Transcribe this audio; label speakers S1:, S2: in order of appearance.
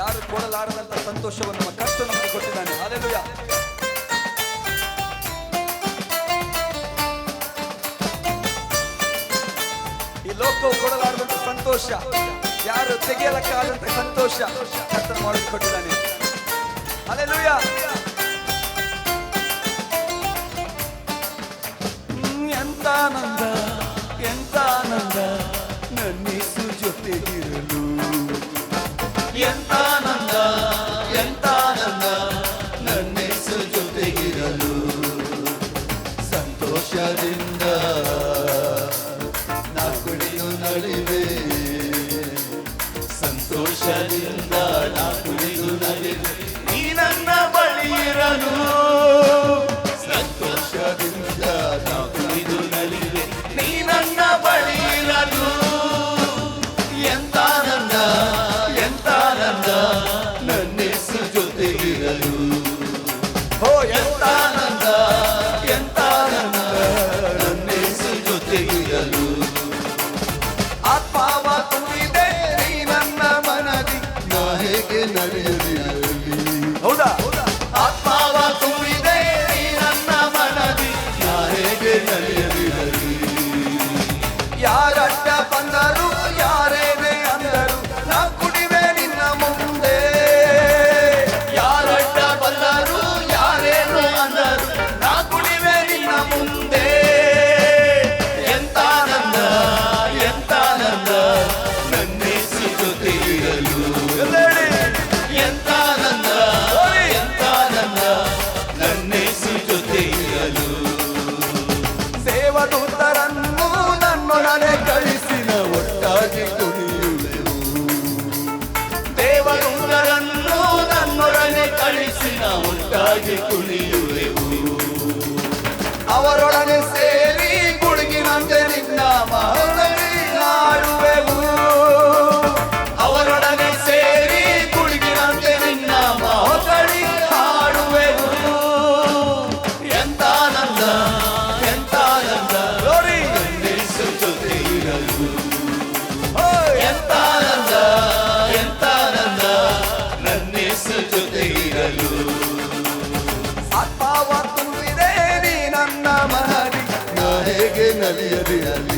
S1: ಯಾರು ಕೊಡಲಾರದಂತ ಸಂತೋಷವನ್ನು ನಮ್ಮ ಕಷ್ಟ ನಮಗೆ ಕೊಟ್ಟಿದ್ದಾನೆ. ಅಲ್ಲೆಲ್ಲೂಯ್ಯ ಈ ಲೋಕವು ಕೊಡಲಾರದಂತ ಸಂತೋಷ, ಯಾರು ತೆಗೆಯಲಕ್ಕಾದಂತ ಸಂತೋಷ ಕರ್ತನ ಮಾಡಿಕೊಟ್ಟಿದ್ದಾನೆ ಕೊಟ್ಟಿದ್ದಾನೆ. ಎಂತ ಆನಂದ ಎಂತ ಆನಂದ, ನನ್ನಿಸು ಜೊತೆಗಿರಲು. ಎಂತ ಹರ್ಷದಿಂದ ನಾ ಕುಡಿಯು ಸಂತೋಷದಿಂದ geldi. ಸುಳಿಯುವೆವು ಅವರೊಡನೆ Aliye, aliye, aliye.